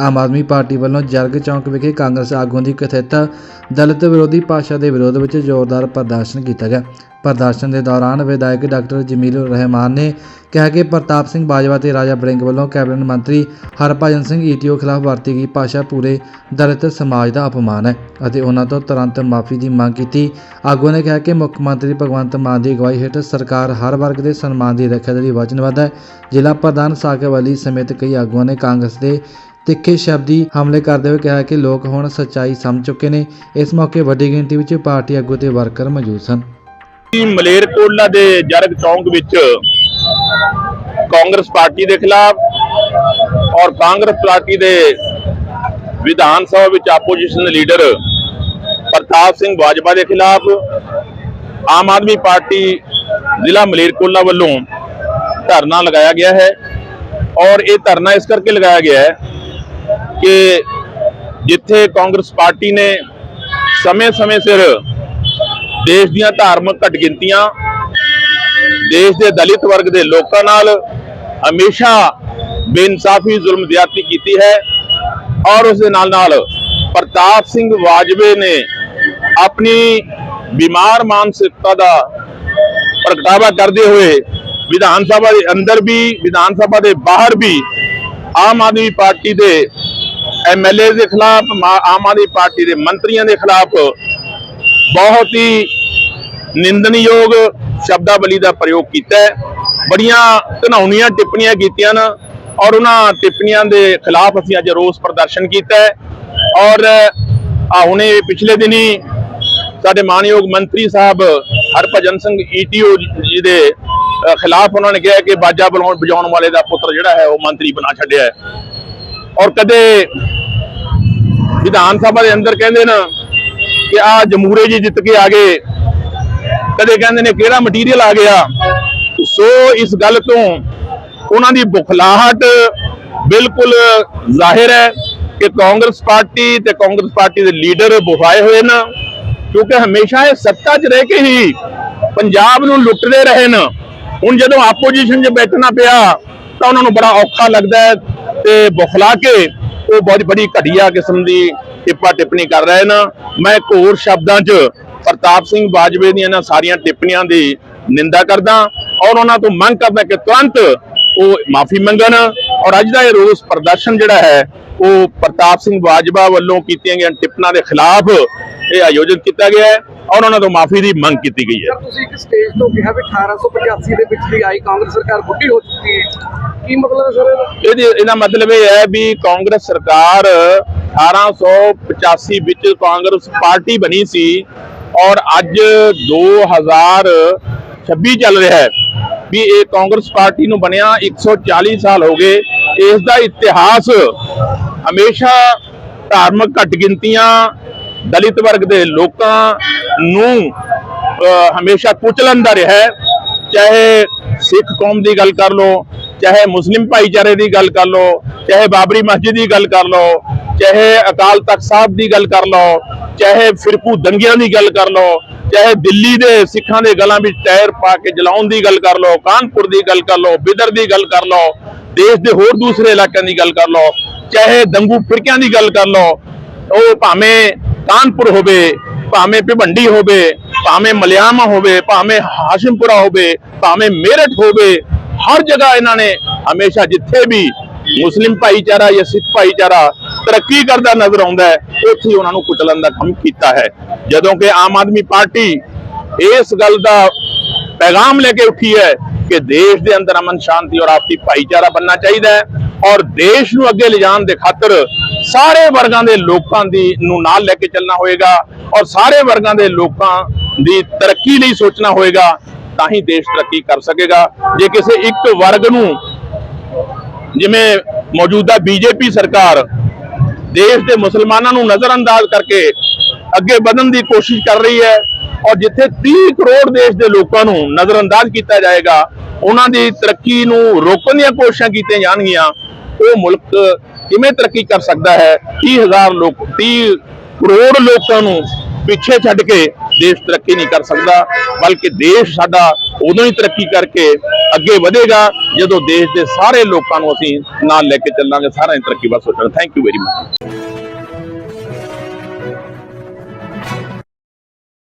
Aam Aadmi party ਵੱਲੋਂ ਜਰਗ ਚੌਂਕ ਵਿਖੇ ਕਾਂਗਰਸ ਆਗੂਆਂ ਦੀ ਕਥਿਤ ਦਲਿਤ ਵਿਰੋਧੀ ਭਾਸ਼ਾ ਦੇ ਵਿਰੋਧ ਵਿੱਚ ਜ਼ੋਰਦਾਰ ਪ੍ਰਦਰਸ਼ਨ ਕੀਤਾ ਗਿਆ। ਪ੍ਰਦਰਸ਼ਨ ਦੇ ਦੌਰਾਨ ਵਿਧਾਇਕ ਡਾਕਟਰ ਜਮੀਲ ਰਹਿਮਾਨ ਨੇ ਕਿਹਾ ਕਿ ਪ੍ਰਤਾਪ ਸਿੰਘ ਬਾਜਵਾ ਤੇ ਰਾਜਾ ਬੜਿੰਗ ਵੱਲੋਂ ਕੈਬਨਿਟ ਮੰਤਰੀ ਹਰਭਜਨ ਸਿੰਘ ਈਟੀਓ ਖਿਲਾਫ ਵਰਤੀ ਗਈ ਭਾਸ਼ਾ ਪੂਰੇ ਦਲਿਤ ਸਮਾਜ ਦਾ ਅਪਮਾਨ ਹੈ ਅਤੇ ਉਹਨਾਂ ਤੋਂ ਤੁਰੰਤ ਮਾਫੀ ਦੀ ਮੰਗ ਕੀਤੀ। ਆਗੂਆਂ ਨੇ ਕਿਹਾ ਕਿ ਮੁੱਖ ਮੰਤਰੀ ਭਗਵੰਤ ਮਾਨ ਦੀ ਅਗਵਾਈ ਹੇਠ ਸਰਕਾਰ ਹਰ ਵਰਗ ਦੇ ਸਨਮਾਨ ਦੀ ਰੱਖਿਆ ਦੇ ਲਈ ਵਚਨਬੱਧ ਹੈ। ਜ਼ਿਲ੍ਹਾ ਪ੍ਰਧਾਨ ਸਾਕਿਬ ਅਲੀ ਸਮੇਤ ਕਈ ਆਗੂਆਂ ਨੇ ਕਾਂਗਰਸ ਦੇ ਤਿੱਖੇ ਸ਼ਬਦੀ ਹਮਲੇ ਕਰਦੇ ਹੋਏ ਕਿਹਾ ਕਿ ਲੋਕ ਹੁਣ ਸੱਚਾਈ ਸਮਝ ਚੁੱਕੇ ਨੇ। ਇਸ ਮੌਕੇ ਵੱਡੀ ਗਿਣਤੀ ਵਿੱਚ ਪਾਰਟੀ ਆਗੂ ਤੇ ਵਰਕਰ ਮੌਜੂਦ ਸਨ। ਮਲੇਰਕੋਟਲਾ ਦੇ ਜਰਗ ਚੌਂਕ ਵਿੱਚ ਕਾਂਗਰਸ ਪਾਰਟੀ ਦੇ ਖਿਲਾਫ ਔਰ ਕਾਂਗਰਸ ਪਾਰਟੀ ਦੇ ਵਿਧਾਨ ਸਭਾ ਵਿੱਚ ਆਪੋਜੀਸ਼ਨ ਲੀਡਰ ਪ੍ਰਤਾਪ ਸਿੰਘ ਬਾਜਵਾ ਦੇ ਖਿਲਾਫ ਆਮ ਆਦਮੀ ਪਾਰਟੀ ਜ਼ਿਲ੍ਹਾ ਮਲੇਰਕੋਟਲਾ ਵੱਲੋਂ ਧਰਨਾ ਲਗਾਇਆ ਗਿਆ ਹੈ। ਔਰ ਇਹ ਧਰਨਾ ਇਸ ਕਰਕੇ ਲਗਾਇਆ ਗਿਆ ਹੈ ਕਿ ਜਿੱਥੇ ਕਾਂਗਰਸ ਪਾਰਟੀ ਨੇ ਸਮੇਂ-ਸਮੇਂ ਸਿਰ ਦੇਸ਼ ਦੀਆਂ ਧਾਰਮਿਕ ਘਟਗਿਣਤੀਆਂ ਦੇਸ਼ ਦੇ ਦਲਿਤ ਵਰਗ ਦੇ ਲੋਕਾਂ ਨਾਲ ਹਮੇਸ਼ਾ ਬੇਇਨਸਾਫੀ, ਜ਼ੁਲਮ ਜ਼ਿਆਦਤੀ ਕੀਤੀ ਹੈ ਔਰ ਉਸ ਦੇ ਨਾਲ ਨਾਲ ਪ੍ਰਤਾਪ ਸਿੰਘ ਵਾਜਵੇ ਨੇ ਆਪਣੀ ਬਿਮਾਰ ਮਾਨਸਿਕਤਾ ਦਾ ਪ੍ਰਗਟਾਵਾ ਕਰਦੇ ਹੋਏ ਵਿਧਾਨ ਸਭਾ ਦੇ ਅੰਦਰ ਵੀ, ਵਿਧਾਨ ਸਭਾ ਦੇ ਬਾਹਰ ਵੀ ਆਮ ਆਦਮੀ ਪਾਰਟੀ ਦੇ ਐਮਐਲਏ ਦੇ ਖਿਲਾਫ ਆਮ ਆਦਮੀ ਪਾਰਟੀ ਦੇ ਮੰਤਰੀਆਂ ਦੇ ਖਿਲਾਫ ਬਹੁਤ ਹੀ ਨਿੰਦਣਯੋਗ ਸ਼ਬਦਾਵਲੀ ਦਾ ਪ੍ਰਯੋਗ ਕੀਤਾ ਹੈ। ਬੜੀਆਂ ਘਨਾਉਣੀਆਂ ਟਿੱਪਣੀਆਂ ਕੀਤੀਆਂ ਨੇ ਔਰ ਉਹਨਾਂ ਟਿੱਪਣੀਆਂ ਦੇ ਖਿਲਾਫ ਅਸੀਂ ਅੱਜ ਰੋਸ ਪ੍ਰਦਰਸ਼ਨ ਕੀਤਾ ਔਰ ਆ ਹੁਣੇ ਪਿਛਲੇ ਦਿਨੀ ਸਾਡੇ ਮਾਨਯੋਗ ਮੰਤਰੀ ਸਾਹਿਬ ਹਰਭਜਨ ਸਿੰਘ ਈਟੀਓ ਜੀ ਦੇ ਖਿਲਾਫ ਉਹਨਾਂ ਨੇ ਕਿਹਾ ਕਿ ਬਾਜਾ ਬੁਲਾਉਣ ਵਜਾਉਣ ਵਾਲੇ ਦਾ ਪੁੱਤਰ ਜਿਹੜਾ ਹੈ ਉਹ ਮੰਤਰੀ ਬਣਾ ਛੱਡਿਆ ਹੈ। ਔਰ ਕਦੇ ਵਿਧਾਨ ਸਭਾ ਦੇ ਅੰਦਰ ਕਹਿੰਦੇ ਨੇ ਕਿ ਆ ਜਮਹੂਰੇ ਜੀ ਜਿੱਤ ਕੇ ਆ ਗਏ। ਕਦੇ ਕਹਿੰਦੇ ਨੇ ਕਿਹੜਾ ਮਟੀਰੀਅਲ ਆ ਗਿਆ। ਸੋ ਇਸ ਗੱਲ ਤੋਂ ਉਹਨਾਂ ਦੀ ਬੁਖਲਾਹਟ ਬਿਲਕੁਲ ਜ਼ਾਹਿਰ ਹੈ ਕਿ ਕਾਂਗਰਸ ਪਾਰਟੀ ਤੇ ਕਾਂਗਰਸ ਪਾਰਟੀ ਦੇ ਲੀਡਰ ਬੁਫਾਏ ਹੋਏ ਨੇ, ਕਿਉਂਕਿ ਹਮੇਸ਼ਾ ਇਹ ਸੱਤਾ 'ਚ ਰਹਿ ਕੇ ਹੀ ਪੰਜਾਬ ਨੂੰ ਲੁੱਟਦੇ ਰਹੇ ਨੇ। ਹੁਣ ਜਦੋਂ ਆਪੋਜੀਸ਼ਨ 'ਚ ਬੈਠਣਾ ਪਿਆ ਤਾਂ ਉਹਨਾਂ ਨੂੰ ਬੜਾ ਔਖਾ ਲੱਗਦਾ ਹੈ। ਤੇ ਬੁਖਲਾ ਕੇ ਉਹ ਬਹੁਤ ਬੜੀ ਘਟੀਆ ਕਿਸਮ ਦੀ ਟਿੱਪਾ ਟਿੱਪਣੀ ਕਰ ਰਹੇ ਨੇ। ਮੈਂ ਹੋਰ ਸ਼ਬਦਾਂ 'ਚ ਪ੍ਰਤਾਪ ਸਿੰਘ ਬਾਜਵੇ ਦੀਆਂ ਇਹਨਾਂ ਸਾਰੀਆਂ ਟਿੱਪਣੀਆਂ ਦੀ ਨਿੰਦਾ ਕਰਦਾ ਔਰ ਉਹਨਾਂ ਤੋਂ ਮੰਗ ਕਰਦਾ ਕਿ ਤੁਰੰਤ ਉਹ ਮਾਫੀ ਮੰਗਣ ਔਰ ਅੱਜ ਦਾ ਇਹ ਰੋਸ ਪ੍ਰਦਰਸ਼ਨ ਜਿਹੜਾ ਹੈ, ਉਹ ਪ੍ਰਤਾਪ ਸਿੰਘ ਬਾਜਵਾ ਵੱਲੋਂ ਕੀਤੀਆਂ ਗਈਆਂ ਟਿੱਪਣਾਂ ਦੇ ਖਿਲਾਫ ਇਹ ਆਯੋਜਿਤ ਕੀਤਾ ਗਿਆ ਹੈ ਔਰ ਉਹਨਾਂ ਤੋਂ ਮਾਫੀ ਦੀ ਮੰਗ ਕੀਤੀ ਗਈ ਹੈ। ਤੁਸੀਂ ਇੱਕ ਸਟੇਜ ਤੋਂ ਕਿਹਾ ਵੀ 1885 ਦੇ ਵਿੱਚ ਵੀ ਆਈ ਕਾਂਗਰਸ ਸਰਕਾਰ ਬੁੱਢੀ ਹੋ ਚੁੱਕੀ ਹੈ। ਕੀ ਮਤਲਬ ਹੈ ਸਰ ਇਹਦਾ? ਇਹਦੀ ਮਤਲਬ ਇਹ ਹੈ ਵੀ ਕਾਂਗਰਸ ਸਰਕਾਰ 1885 ਵਿੱਚ ਕਾਂਗਰਸ ਪਾਰਟੀ ਬਣੀ ਸੀ ਔਰ ਅੱਜ 2026 ਚੱਲ ਰਿਹਾ ਹੈ ਵੀ ਇਹ ਕਾਂਗਰਸ ਪਾਰਟੀ ਨੂੰ ਬਣਿਆ 140 ਸਾਲ ਹੋ ਗਏ। ਇਸ ਦਾ ਇਤਿਹਾਸ ਹਮੇਸ਼ਾ ਧਾਰਮਿਕ ਘਟਗਿਣਤੀਆਂ ਦਲਿਤ ਵਰਗ ਦੇ ਲੋਕਾਂ ਨੂੰ ਹਮੇਸ਼ਾ ਕੁਚਲਣ ਦਾ ਰਿਹਾ ਚਾਹੇ ਸਿੱਖ ਕੌਮ ਦੀ ਗੱਲ ਕਰ ਲਓ ਚਾਹੇ ਮੁਸਲਿਮ ਭਾਈਚਾਰੇ ਦੀ ਗੱਲ ਕਰ ਲਓ ਚਾਹੇ ਬਾਬਰੀ ਮਸਜਿਦ ਦੀ ਗੱਲ ਕਰ ਲਓ ਚਾਹੇ ਅਕਾਲ ਤਖਤ ਸਾਹਿਬ ਦੀ ਗੱਲ ਕਰ ਲਓ ਚਾਹੇ ਫਿਰਕੂ ਦੰਗਿਆਂ ਦੀ ਗੱਲ ਕਰ ਲਓ ਚਾਹੇ ਦਿੱਲੀ ਦੇ ਸਿੱਖਾਂ ਦੇ ਗਲਾਂ ਵਿੱਚ ਟਾਇਰ ਪਾ ਕੇ ਜਲਾਉਣ ਦੀ ਗੱਲ ਕਰ ਲਓ ਕਾਨਪੁਰ ਦੀ ਗੱਲ ਕਰ ਲਓ ਬਿਦਰ ਦੀ ਗੱਲ ਕਰ ਲਓ ਦੇਸ਼ ਦੇ ਹੋਰ ਦੂਸਰੇ ਇਲਾਕਿਆਂ ਦੀ ਗੱਲ ਕਰ ਲਓ ਚਾਹੇ ਦੰਗੂ ਫਿਰਕਿਆਂ ਦੀ ਗੱਲ ਕਰ ਲਓ ਉਹ ਭਾਵੇਂ ਕਾਨਪੁਰ ਹੋਵੇ, ਭਾਵੇਂ ਭਿਵੰਡੀ ਹੋਵੇ, ਭਾਵੇਂ ਮਲਿਆਮਾ ਹੋਵੇ, ਭਾਵੇਂ ਹਾਸ਼ਿਮਪੁਰਾ ਹੋਵੇ, ਭਾਵੇਂ ਮੇਰਠ ਹੋਵੇ, ਹਰ ਜਗ੍ਹਾ ਇਹਨਾਂ ਨੇ ਹਮੇਸ਼ਾ ਜਿੱਥੇ ਵੀ ਮੁਸਲਿਮ ਭਾਈਚਾਰਾ ਜਾਂ ਸਿੱਖ ਭਾਈਚਾਰਾ ਤਰੱਕੀ ਕਰਦਾ ਨਜ਼ਰ ਆਉਂਦਾ ਹੈ, ਉੱਥੇ ਹੀ ਉਹਨਾਂ ਨੂੰ ਕੁਚਲਣ ਦਾ ਕੰਮ ਕੀਤਾ ਹੈ। ਜਦੋਂ ਕਿ ਆਮ ਆਦਮੀ ਪਾਰਟੀ ਇਸ ਗੱਲ ਦਾ ਪੈਗਾਮ ਲੈ ਕੇ ਉੱਠੀ ਹੈ ਕਿ ਦੇਸ਼ ਦੇ ਅੰਦਰ ਅਮਨ ਸ਼ਾਂਤੀ ਔਰ ਆਪਸੀ ਭਾਈਚਾਰਾ ਬੰਨਣਾ ਚਾਹੀਦਾ ਹੈ ਔਰ ਦੇਸ਼ ਨੂੰ ਅੱਗੇ ਲਿਜਾਣ ਦੇ ਖਾਤਰ ਸਾਰੇ ਵਰਗਾਂ ਦੇ ਲੋਕਾਂ ਦੀ ਨੂੰ ਨਾਲ ਲੈ ਕੇ ਚੱਲਣਾ ਹੋਏਗਾ ਔਰ ਸਾਰੇ ਵਰਗਾਂ ਦੇ ਲੋਕਾਂ ਦੀ ਤਰੱਕੀ ਲਈ ਸੋਚਣਾ ਹੋਏਗਾ, ਤਾਂ ਹੀ ਦੇਸ਼ ਤਰੱਕੀ ਕਰ ਸਕੇਗਾ। ਜੇ ਕਿਸੇ ਇੱਕ ਵਰਗ ਨੂੰ ਜਿਵੇਂ ਮੌਜੂਦਾ ਬੀਜੇਪੀ ਸਰਕਾਰ ਦੇਸ਼ ਦੇ ਮੁਸਲਮਾਨਾਂ ਨੂੰ ਨਜ਼ਰਅੰਦਾਜ਼ ਕਰਕੇ ਅੱਗੇ ਵਧਣ ਦੀ ਕੋਸ਼ਿਸ਼ ਕਰ ਰਹੀ ਹੈ ਔਰ ਜਿੱਥੇ 30 ਕਰੋੜ ਦੇਸ਼ ਦੇ ਲੋਕਾਂ ਨੂੰ ਨਜ਼ਰਅੰਦਾਜ਼ ਕੀਤਾ ਜਾਏਗਾ, ਉਹਨਾਂ ਦੀ ਤਰੱਕੀ ਨੂੰ ਰੋਕਣ ਦੀਆਂ ਕੋਸ਼ਿਸ਼ਾਂ ਕੀਤੀਆਂ ਜਾਣਗੀਆਂ, ਉਹ ਮੁਲਕ ਕਿਵੇਂ ਤਰੱਕੀ ਕਰ ਸਕਦਾ ਹੈ? 30000 ਲੋਕ 30 ਕਰੋੜ ਲੋਕਾਂ ਨੂੰ ਪਿੱਛੇ ਛੱਡ ਕੇ ਦੇਸ਼ ਤਰੱਕੀ ਨਹੀਂ ਕਰ ਸਕਦਾ, ਬਲਕਿ ਦੇਸ਼ ਸਾਡਾ ਉਦੋਂ ਹੀ ਤਰੱਕੀ ਕਰਕੇ ਅੱਗੇ ਵਧੇਗਾ, ਜਦੋਂ ਦੇਸ਼ ਦੇ ਸਾਰੇ ਲੋਕਾਂ ਨੂੰ ਅਸੀਂ ਨਾਲ ਲੈ ਕੇ ਚੱਲਾਂਗੇ, ਸਾਰਿਆਂ ਦੀ ਤਰੱਕੀ ਵੱਲ ਸੋਚਾਂਗੇ ਥੈਂਕ ਯੂ ਵੈਰੀ ਮਚ